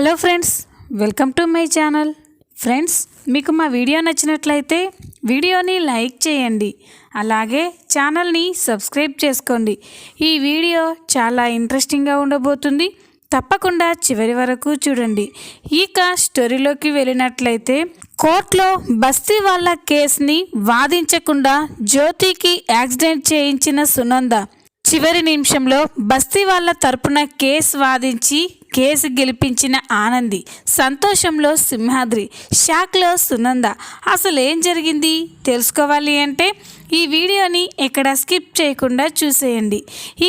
Hello friends welcome to my channel. Friends మీకు మా video నచ్చినట్లయితే వీడియోని లైక్ చేయండి. అలాగే ఛానల్ని సబ్స్క్రైబ్ చేసుకోండి. ఈ వీడియో చాలా ఇంట్రెస్టింగ్గా ఉండబోతుంది. తప్పకుండా చివరి వరకు చూడండి. ఇక స్టోరీలోకి వెళ్ళినట్లయితే కోర్టులో బస్తీ వాళ్ళ కేసుని వాదించకుండా జ్యోతికి యాక్సిడెంట్ చేయించిన సునంద. చివరి నిమిషంలో బస్తీ వాళ్ళ తరపున కేసు వాదించి కేసు గెలిపించిన ఆనంది సంతోషంలో సింహాద్రి షాక్లో సునంద. అసలు ఏం జరిగింది? తెలుసుకోవాలి అంటే ఈ వీడియోని ఎక్కడ స్కిప్ చేయకుండా చూసేయండి.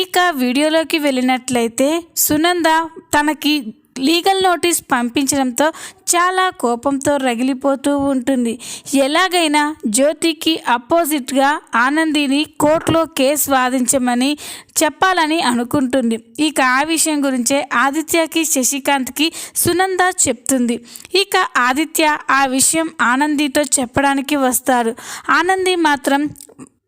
ఇక వీడియోలోకి వెళ్ళినట్లయితే సునంద తనకి లీగల్ నోటీస్ పంపించడంతో చాలా కోపంతో రగిలిపోతూ ఉంటుంది. ఎలాగైనా జ్యోతికి అపోజిట్గా ఆనందిని కోర్టులో కేసు వాదించమని చెప్పాలని అనుకుంటుంది. ఇక ఆ విషయం గురించే ఆదిత్యకి శశికాంత్కి సునంద చెప్తుంది. ఇక ఆదిత్య ఆ విషయం ఆనందితో చెప్పడానికి వస్తారు. ఆనంది మాత్రం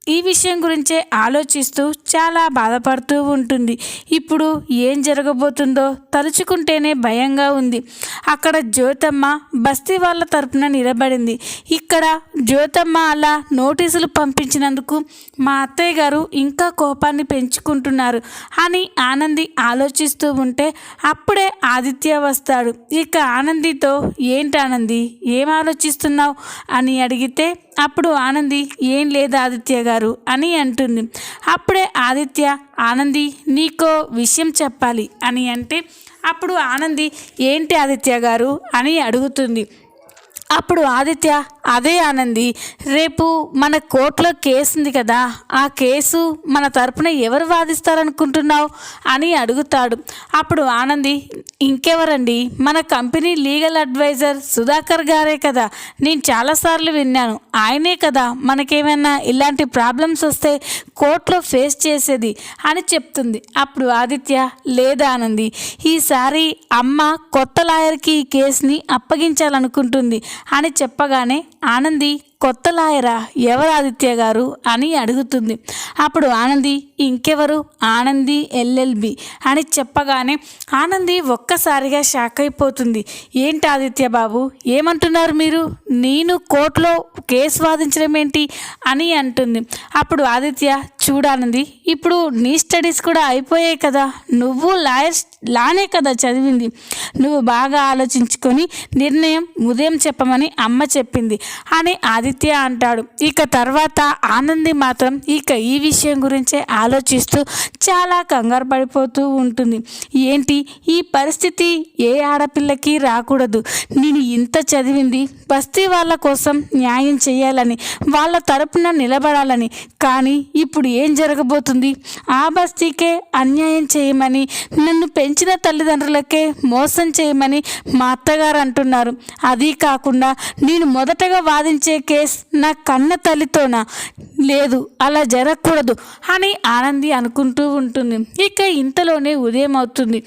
ఈ విషయం గురించే ఆలోచిస్తూ చాలా బాధపడుతూ ఉంటుంది. ఇప్పుడు ఏం జరగబోతుందో తలుచుకుంటేనే భయంగా ఉంది. అక్కడ జ్యోతమ్మ బస్తీ వాళ్ళ తరపున నిలబడింది. ఇక్కడ జ్యోతమ్మ అలా నోటీసులు పంపించినందుకు మా అత్తయ్య గారు ఇంకా కోపాన్ని పెంచుకుంటున్నారు అని ఆనంది ఆలోచిస్తూ ఉంటే అప్పుడే ఆదిత్య వస్తాడు. ఇక ఆనందితో ఏంటి ఆనంది? ఏం ఆలోచిస్తున్నావు? అని అడిగితే అప్పుడు ఆనంది ఏం లేదు ఆదిత్య గారు అని అంటుంది. అప్పుడే ఆదిత్య ఆనంది నీకో విషయం చెప్పాలి అని అంటే అప్పుడు ఆనంది ఏంటి ఆదిత్య గారు అని అడుగుతుంది. అప్పుడు ఆదిత్య అదే ఆనంది రేపు మన కోర్టులో కేసు ఉంది కదా ఆ కేసు మన తరపున ఎవరు వాదిస్తారనుకుంటున్నావు? అని అడుగుతాడు. అప్పుడు ఆనంది ఇంకెవరండి? మన కంపెనీ లీగల్ అడ్వైజర్ సుధాకర్ గారే కదా. నేను చాలాసార్లు విన్నాను. ఆయనే కదా మనకేమైనా ఇలాంటి ప్రాబ్లమ్స్ వస్తే కోర్టులో ఫేస్ చేసేది అని చెప్తుంది. అప్పుడు ఆదిత్య లేదా ఆనంది ఈసారి అమ్మ కొత్త లాయర్కి ఈ కేసుని అప్పగించాలనుకుంటుంది. అని చెప్పగానే ఆనంది కొత్త లాయరా ఎవరు ఆదిత్య గారు అని అడుగుతుంది. అప్పుడు ఆనంది ఇంకెవరు? ఆనంది ఎల్ఎల్బి అని చెప్పగానే ఆనంది ఒక్కసారిగా షాక్ అయిపోతుంది. ఏంటి ఆదిత్య బాబు? ఏమంటున్నారు మీరు? నేను కోర్టులో కేసు వాదించడం ఏంటి అని అంటుంది. అప్పుడు ఆదిత్య చూడానంది ఇప్పుడు నీ స్టడీస్ కూడా అయిపోయాయి కదా. నువ్వు లాయర్ లానే కదా చదివింది. నువ్వు బాగా ఆలోచించుకొని నిర్ణయం ఉదయం చెప్పమని అమ్మ చెప్పింది అని ఆదిత్య అంటాడు. ఇక తర్వాత ఆనంది మాత్రం ఇక ఈ విషయం గురించే ఆలోచిస్తూ చాలా కంగారు పడిపోతూ ఉంటుంది. ఏంటి? ఈ పరిస్థితి ఏ ఆడపిల్లకి రాకూడదు. నేను ఇంత చదివింది బస్తీ వాళ్ళ కోసం న్యాయం చేయాలని వాళ్ళ తరపున నిలబడాలని. కానీ ఇప్పుడు ఏం జరగబోతుంది? ఆ బస్తీకే అన్యాయం చేయమని నన్ను పెంచిన తల్లిదండ్రులకే మోసం చేయమని మా అత్తగారు అంటున్నారు. అది కాకుండా నేను మొదటగా వాదించే కేసు నా కన్న తల్లితోనా? లేదు అలా జరగకూడదు అని ఆనంది అనుకుంటూ ఉంటుంది. ఇక ఇంతలోనే ఉదయం అవుతుంది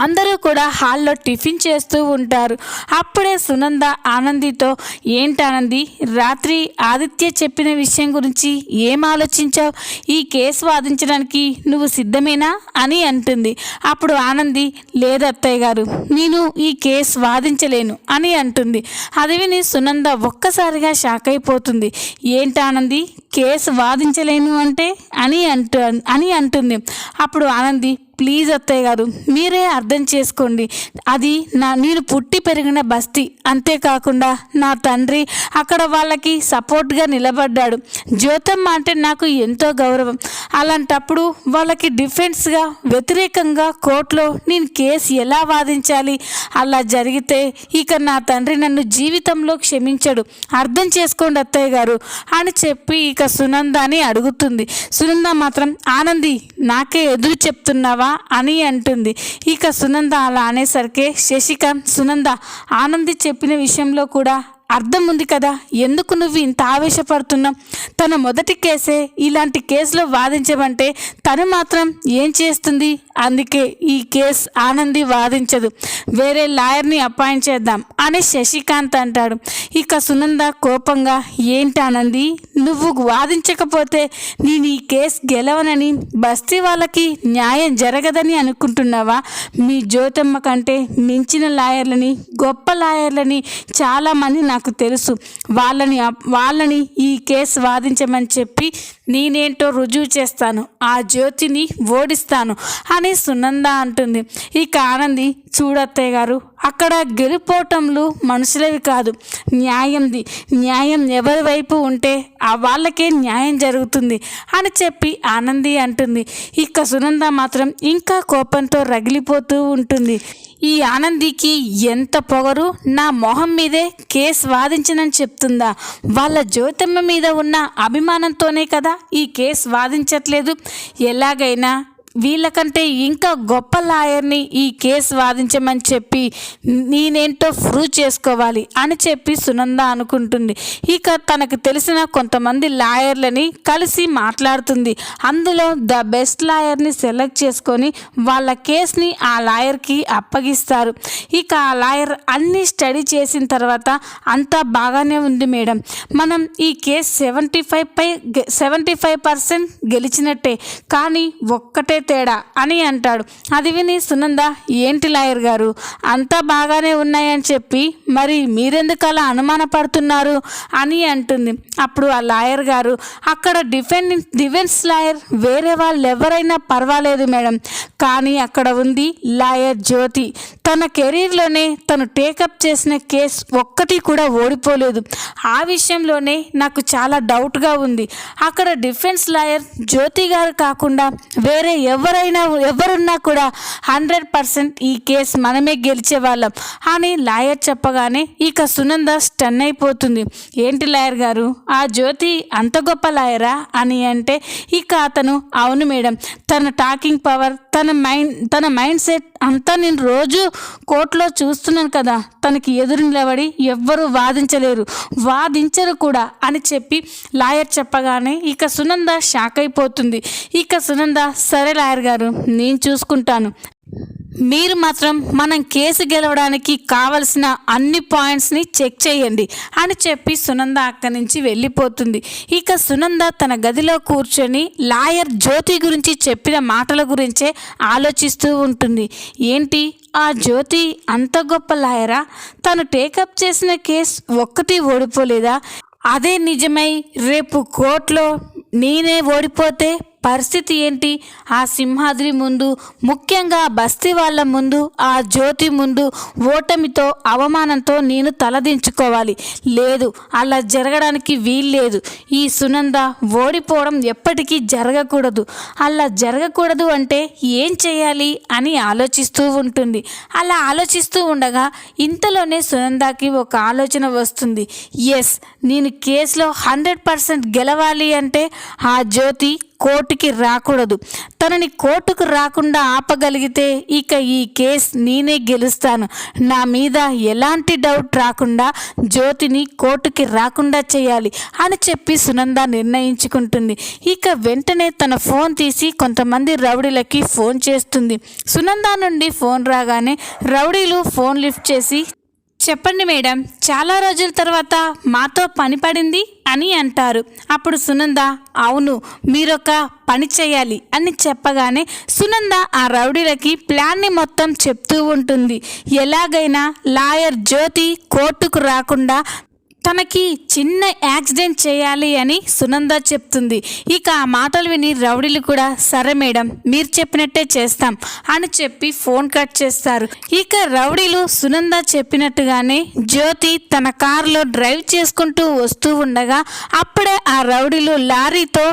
అందరూ కూడా హాల్లో టిఫిన్ చేస్తూ ఉంటారు. అప్పుడే సునంద ఆనందితో ఏంటి ఆనంది రాత్రి ఆదిత్య చెప్పిన విషయం గురించి ఏం ఆలోచించావు? ఈ కేసు వాదించడానికి నువ్వు సిద్ధమేనా? అని అంటుంది. అప్పుడు ఆనంది లేదు అత్తయ్య గారు నేను ఈ కేసు వాదించలేను అని అంటుంది. అది విని సునంద ఒక్కసారిగా షాక్ అయిపోతుంది. ఏంటి ఆనంది కేసు వాదించలేను అంటే? అని అంటు అని అంటుంది. అప్పుడు ఆనంది ప్లీజ్ అత్తయ్య గారు మీరే అర్థం చేసుకోండి. అది నా నేను పుట్టి పెరిగిన బస్తీ. అంతేకాకుండా నా తండ్రి అక్కడ వాళ్ళకి సపోర్ట్గా నిలబడ్డాడు. జ్యోతమ్మ అంటే నాకు ఎంతో గౌరవం. అలాంటప్పుడు వాళ్ళకి డిఫెన్స్గా వ్యతిరేకంగా కోర్టులో నేను కేసు ఎలా వాదించాలి? అలా జరిగితే ఇక నా తండ్రి నన్ను జీవితంలో క్షమించడు. అర్థం చేసుకోండి అత్తయ్య గారు అని చెప్పి ఇక సునందాని అడుగుతుంది. సునంద మాత్రం ఆనంది నాకే ఎదురు చెప్తున్నావా? అని అంటుంది. ఇక సునంద అలా అనేసరికి శశికాంత్ సునంద ఆనంది చెప్పిన విషయంలో కూడా అర్థం ఉంది కదా? ఎందుకు నువ్వు ఇంత ఆవేశపడుతున్నావు? తన మొదటి కేసే ఇలాంటి కేసులో వాదించమంటే తను మాత్రం ఏం చేస్తుంది? అందుకే ఈ కేసు ఆనంది వాదించదు. వేరే లాయర్ని అపాయింట్ చేద్దాం అని శశికాంత్ అంటాడు. ఇక సునంద కోపంగా ఏంటి ఆనంది? నువ్వు వాదించకపోతే నేను ఈ కేసు గెలవనని బస్తీ వాళ్ళకి న్యాయం జరగదని అనుకుంటున్నావా? మీ జ్యోతమ్మ కంటే మించిన లాయర్లని గొప్ప లాయర్లని చాలామంది నాకు తెలుసు. వాళ్ళని వాళ్ళని ఈ కేసు వాదించమని చెప్పి నేనేంటో రుజువు చేస్తాను. ఆ జ్యోతిని ఓడిస్తాను అని సునంద అంటుంది. ఇక ఆనంది చూడత్తయ్య గారు అక్కడ గెలుపోవటంలు మనుషులవి కాదు. న్యాయంది. న్యాయం ఎవరి వైపు ఉంటే ఆ వాళ్ళకే న్యాయం జరుగుతుంది అని చెప్పి ఆనంది అంటుంది. ఇక సునంద మాత్రం ఇంకా కోపంతో రగిలిపోతూ ఉంటుంది. ఈ ఆనందికి ఎంత పొగరు నా మొహం మీదే కేసు వాదించనని చెప్తుందా? వాళ్ళ జ్యోతమ్మ మీద ఉన్న అభిమానంతోనే కదా ఈ కేసు వాదించట్లేదు. ఎలాగైనా వీళ్ళకంటే ఇంకా గొప్ప లాయర్ని ఈ కేసు వాదించమని చెప్పి నేనేంటో ప్రూవ్ చేసుకోవాలి అని చెప్పి సునంద అనుకుంటుంది. ఇక తనకు తెలిసిన కొంతమంది లాయర్లని కలిసి మాట్లాడుతుంది. అందులో ద బెస్ట్ లాయర్ని సెలెక్ట్ చేసుకొని వాళ్ళ కేసుని ఆ లాయర్కి అప్పగిస్తారు. ఇక ఆ లాయర్ అన్నీ స్టడీ చేసిన తర్వాత అంతా బాగానే ఉంది మేడం. మనం ఈ కేసు సెవెంటీ ఫైవ్ పై సెవెంటీ ఫైవ్ పర్సెంట్ గెలిచినట్టే. కానీ ఒక్కటే తేడా అని అంటాడు. అది విని సునంద ఏంటి లాయర్ గారు? అంతా బాగానే ఉన్నాయని చెప్పి మరి మీరెందుకు అలా అనుమానపడుతున్నారు? అని అంటుంది. అప్పుడు ఆ లాయర్ గారు అక్కడ డిఫెన్ డిఫెన్స్ లాయర్ వేరే వాళ్ళు ఎవరైనా పర్వాలేదు మేడం. కానీ అక్కడ ఉంది లాయర్ జ్యోతి. తన కెరీర్లోనే తను టేకప్ చేసిన కేసు ఒక్కటి కూడా ఓడిపోలేదు. ఆ విషయంలోనే నాకు చాలా డౌట్గా ఉంది. అక్కడ డిఫెన్స్ లాయర్ జ్యోతి గారు కాకుండా వేరే ఎవరైనా ఎవరున్నా కూడా హండ్రెడ్ పర్సెంట్ ఈ కేసు మనమే గెలిచే వాళ్ళం. అని లాయర్ చెప్పగానే ఇక సునంద స్టన్ అయిపోతుంది. ఏంటి లాయర్ గారు? ఆ జ్యోతి అంత గొప్ప లాయరా అని అంటే ఇక అతను అవును మేడం తన టాకింగ్ పవర్ తన మైండ్ తన మైండ్ సెట్ అంతా నేను రోజు కోర్టులో చూస్తున్నాను కదా. తనకి ఎదురు నిలబడి ఎవ్వరూ వాదించలేరు. వాదించరు కూడా అని చెప్పి లాయర్ చెప్పగానే ఇక సునంద షాక్ అయిపోతుంది. ఇక సునంద సరే లాయర్ గారు నేను చూసుకుంటాను. మీరు మాత్రం మనం కేసు గెలవడానికి కావలసిన అన్ని పాయింట్స్ని చెక్ చేయండి అని చెప్పి సునంద అక్కడి నుంచి వెళ్ళిపోతుంది. ఇక సునంద తన గదిలో కూర్చొని లాయర్ జ్యోతి గురించి చెప్పిన మాటల గురించే ఆలోచిస్తూ ఉంటుంది. ఏంటి? ఆ జ్యోతి అంత గొప్ప లాయరా? తను టేకప్ చేసిన కేసు ఒక్కటి ఓడిపోలేదా? అదే నిజమై రేపు కోర్టులో నేనే ఓడిపోతే పరిస్థితి ఏంటి? ఆ సింహాద్రి ముందు ముఖ్యంగా బస్తీ వాళ్ళ ముందు ఆ జ్యోతి ముందు ఓటమితో అవమానంతో నేను తలదించుకోవాలి లేదు అలా జరగడానికి వీల్లేదు. ఈ సునంద ఓడిపోవడం ఎప్పటికీ జరగకూడదు. అలా జరగకూడదు అంటే ఏం చేయాలి అని ఆలోచిస్తూ ఉంటుంది. అలా ఆలోచిస్తూ ఉండగా ఇంతలోనే సునందకి ఒక ఆలోచన వస్తుంది. ఎస్ నేను కేసులో హండ్రెడ్ పర్సెంట్ గెలవాలి అంటే ఆ జ్యోతి కోర్టుకి రాకూడదు. తనని కోర్టుకు రాకుండా ఆపగలిగితే ఇక ఈ కేస్ నేనే గెలుస్తాను. నా మీద ఎలాంటి డౌట్ రాకుండా జ్యోతిని కోర్టుకి రాకుండా చేయాలి అని చెప్పి సునంద నిర్ణయించుకుంటుంది. ఇక వెంటనే తన ఫోన్ తీసి కొంతమంది రౌడీలకి ఫోన్ చేస్తుంది. సునంద నుండి ఫోన్ రాగానే రౌడీలు ఫోన్ లిఫ్ట్ చేసి చెప్పండి మేడం చాలా రోజుల తర్వాత మాతో పని పడింది అని అంటారు. అప్పుడు సునంద అవును మీరొక పని చేయాలి అని చెప్పగానే సునంద ఆ రౌడీలకి ప్లాన్ని మొత్తం చెప్తూ ఉంటుంది. ఎలాగైనా లాయర్ జ్యోతి కోర్టుకు రాకుండా తనకి చిన్న యాక్సిడెంట్ చేయాలి అని సునంద చెప్తుంది. ఇక ఆ మాటలు విని రౌడీలు కూడా సరే మేడం మీరు చెప్పినట్టే చేస్తాం అని చెప్పి ఫోన్ కట్ చేస్తారు. ఇక రౌడీలు సునంద చెప్పినట్టుగానే జ్యోతి తన కారులో డ్రైవ్ చేసుకుంటూ వస్తూ ఉండగా అప్పుడే ఆ రౌడీలు లారీతో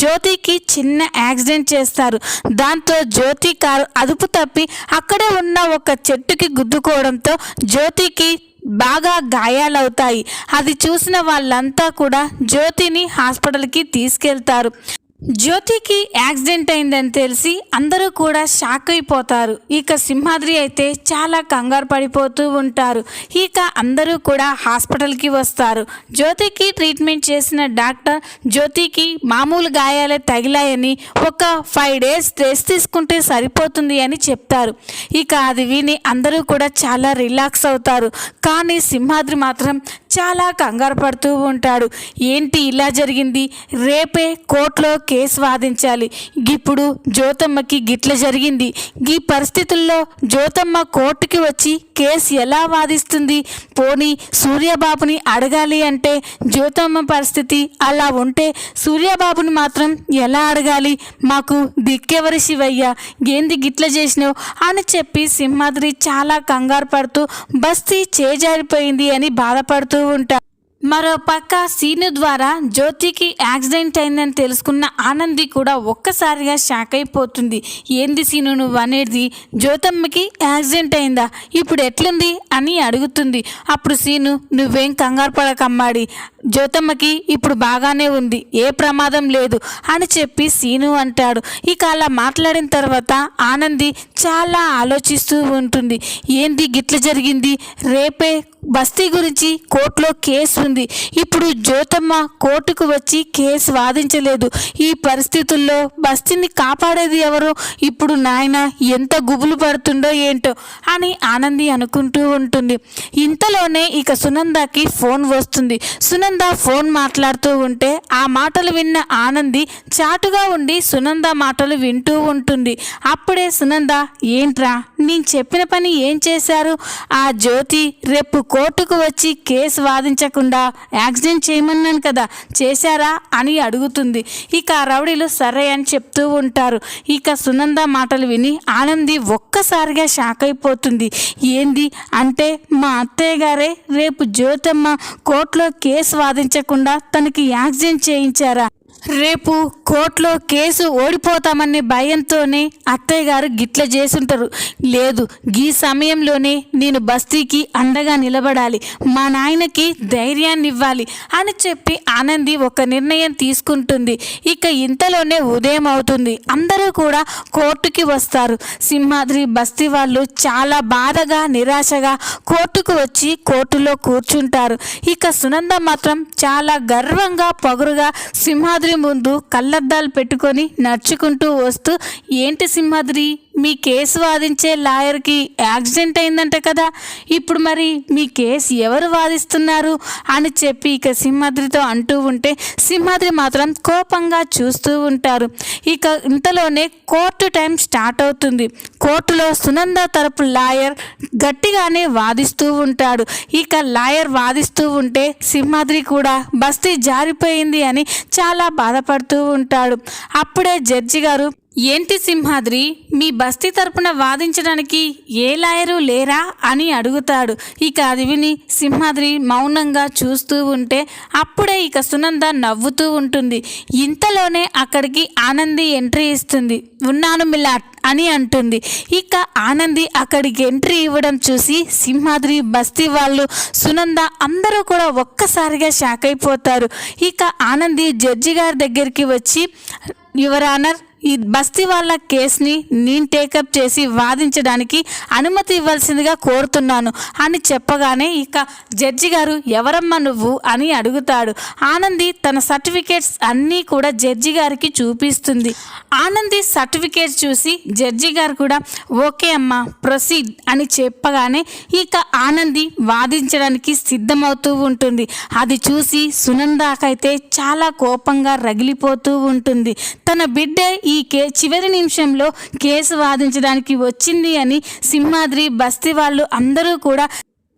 జ్యోతికి చిన్న యాక్సిడెంట్ చేస్తారు. దాంతో జ్యోతి కారు అదుపు తప్పి అక్కడే ఉన్న ఒక చెట్టుకి గుద్దుకోవడంతో జ్యోతికి బాగా గాయాలవుతాయి. అది చూసిన వాళ్ళంతా కూడా జ్యోతిని హాస్పిటల్కి తీసుకెళ్తారు. జ్యోతికి యాక్సిడెంట్ అయిందని తెలిసి అందరూ కూడా షాక్ అయిపోతారు. ఇక సింహాద్రి అయితే చాలా కంగారు పడిపోతూ ఉంటారు. ఇక అందరూ కూడా హాస్పిటల్కి వస్తారు. జ్యోతికి ట్రీట్మెంట్ చేసిన డాక్టర్ జ్యోతికి మామూలు గాయాలే తగిలాయని ఒక ఫైవ్ డేస్ రెస్ట్ తీసుకుంటే సరిపోతుంది అని చెప్తారు. ఇక అది విని అందరూ కూడా చాలా రిలాక్స్ అవుతారు. కానీ సింహాద్రి మాత్రం చాలా కంగారు పడుతూ ఉంటాడు. ఏంటి ఇలా జరిగింది? రేపే కోర్టులో కేసు వాదించాలి. ఇప్పుడు జ్యోతమ్మకి గిట్ల జరిగింది. ఈ పరిస్థితుల్లో జ్యోతమ్మ కోర్టుకి వచ్చి కేసు ఎలా వాదిస్తుంది? పోనీ సూర్యబాబుని అడగాలి అంటే జ్యోతమ్మ పరిస్థితి అలా ఉంటే సూర్యబాబుని మాత్రం ఎలా అడగాలి? మాకు దిక్కెవరి శివయ్య? ఏంది గిట్ల చేసినావు? అని చెప్పి సింహాద్రి చాలా కంగారు పడుతూ బస్తీ చేజారిపోయింది అని బాధపడుతూ ఉంటారు మరో పక్క సీను ద్వారా జ్యోతికి యాక్సిడెంట్ అయిందని తెలుసుకున్న ఆనంది కూడా ఒక్కసారిగా షాక్ అయిపోతుంది. ఏంది సీను నువ్వు అనేది? జ్యోతమ్మకి యాక్సిడెంట్ అయిందా? ఇప్పుడు ఎట్లుంది? అని అడుగుతుంది. అప్పుడు సీను నువ్వేం కంగారు పడకమ్మాడి జ్యోతమ్మకి ఇప్పుడు బాగానే ఉంది ఏ ప్రమాదం లేదు అని చెప్పి సీను అంటాడు. ఇక అలా మాట్లాడిన తర్వాత ఆనంది చాలా ఆలోచిస్తూ ఉంటుంది. ఏంది గిట్ల జరిగింది? రేపే బస్తీ గురించి కోర్టులో కేసు ఉంది. ఇప్పుడు జ్యోతమ్మ కోర్టుకు వచ్చి కేసు వాదించలేదు. ఈ పరిస్థితుల్లో బస్తీని కాపాడేది ఎవరు? ఇప్పుడు నాయన ఎంత గుబులు పడుతుండో ఏంటో అని ఆనంది అనుకుంటూ ఉంటుంది. ఇంతలోనే ఇక సునందకి ఫోన్ వస్తుంది. సునంద ఫోన్ మాట్లాడుతూ ఉంటే ఆ మాటలు విన్న ఆనంది చాటుగా ఉండి సునంద మాటలు వింటూ ఉంటుంది. అప్పుడే సునంద ఏంట్రా? నేను చెప్పిన పని ఏం చేశారు? ఆ జ్యోతి రేపు కోర్టుకు వచ్చి కేసు వాదించకుండా యాక్సిడెంట్ చేయమన్నాను కదా చేశారా అని అడుగుతుంది. ఇక రౌడీలు సరే అని చెప్తూ ఉంటారు. ఇక సునంద మాటలు విని ఆనంది ఒక్కసారిగా షాక్ అయిపోతుంది. ఏంది? అంటే మా అత్తయ్య గారే రేపు జ్యోతమ్మ కోర్టులో కేసు వాదించకుండా తనకి యాక్సిడెంట్ చేయించారా? రేపు కోర్టులో కేసు ఓడిపోతామనే భయంతోనే అత్తయ్య గారు గిట్ల చేసుంటారు లేదు ఈ సమయంలోనే నేను బస్తీకి అండగా నిలబడాలి. మా నాయనకి ధైర్యాన్ని ఇవ్వాలి అని చెప్పి ఆనంది ఒక నిర్ణయం తీసుకుంటుంది. ఇక ఇంతలోనే ఉదయం అవుతుంది. అందరూ కూడా కోర్టుకి వస్తారు. సింహాద్రి బస్తీ వాళ్ళు చాలా బాధగా నిరాశగా కోర్టుకు వచ్చి కోర్టులో కూర్చుంటారు. ఇక సునంద మాత్రం చాలా గర్వంగా పొగరుగా సింహాద్రి ముందు కళ్ళద్దాలు పెట్టుకొని నడుచుకుంటూ వస్తూ ఏంటి సింహాద్రి? మీ కేసు వాదించే లాయర్కి యాక్సిడెంట్ అయిందంట కదా. ఇప్పుడు మరి మీ కేసు ఎవరు వాదిస్తున్నారు అని చెప్పి ఇక సింహాద్రితో అంటూ ఉంటే సింహాద్రి మాత్రం కోపంగా చూస్తూ ఉంటారు. ఇక ఇంతలోనే కోర్టు టైం స్టార్ట్ అవుతుంది. కోర్టులో సునంద తరపు లాయర్ గట్టిగానే వాదిస్తూ ఉంటాడు. ఇక లాయర్ వాదిస్తూ ఉంటే సింహాద్రి కూడా బస్తీ జారిపోయింది అని చాలా బాధపడుతూ ఉంటాడు. అప్పుడే జడ్జి గారు ఏంటి సింహాద్రి? మీ బస్తీ తరపున వాదించడానికి ఏ లాయరు లేరా అని అడుగుతాడు. ఇక అది విని సింహాద్రి మౌనంగా చూస్తూ ఉంటే అప్పుడే ఇక సునంద నవ్వుతూ ఉంటుంది. ఇంతలోనే అక్కడికి ఆనంది ఎంట్రీ ఇస్తుంది. ఉన్నాను మిలాట్ అని అంటుంది. ఇక ఆనంది అక్కడికి ఎంట్రీ ఇవ్వడం చూసి సింహాద్రి బస్తీ వాళ్ళు సునంద అందరూ కూడా ఒక్కసారిగా షాక్ అయిపోతారు. ఇక ఆనంది జడ్జి గారి దగ్గరికి వచ్చి యువర్ ఆనర్ ఈ బస్తీ వాళ్ళ కేసుని నేను టేకప్ చేసి వాదించడానికి అనుమతి ఇవ్వాల్సిందిగా కోరుతున్నాను అని చెప్పగానే ఇక జడ్జి గారు ఎవరమ్మా నువ్వు? అని అడుగుతాడు. ఆనంది తన సర్టిఫికేట్స్ అన్నీ కూడా జడ్జి గారికి చూపిస్తుంది. ఆనంది సర్టిఫికేట్ చూసి జడ్జి గారు కూడా ఓకే అమ్మా ప్రొసీడ్ అని చెప్పగానే ఇక ఆనంది వాదించడానికి సిద్ధమవుతూ ఉంటుంది. అది చూసి సునందాకైతే చాలా కోపంగా రగిలిపోతూ ఉంటుంది. తన బిడ్డ ఈ కే చివరి నిమిషంలో కేసు వాదించడానికి వచ్చింది అని సింహాద్రి బస్తీ వాళ్ళు అందరూ కూడా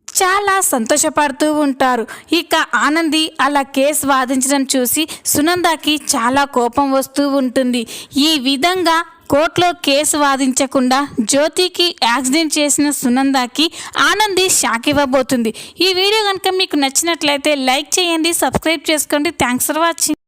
చాలా సంతోషపడుతూ ఉంటారు. ఇక ఆనంది అలా కేసు వాదించడం చూసి సునందాకి చాలా కోపం వస్తూ ఉంటుంది. ఈ విధంగా కోర్టులో కేసు వాదించకుండా జ్యోతికి యాక్సిడెంట్ చేసిన సునందాకి ఆనంది షాక్ ఇవ్వబోతుంది. ఈ వీడియో కనుక మీకు నచ్చినట్లయితే లైక్ చేయండి సబ్స్క్రైబ్ చేసుకోండి. Thanks for watching.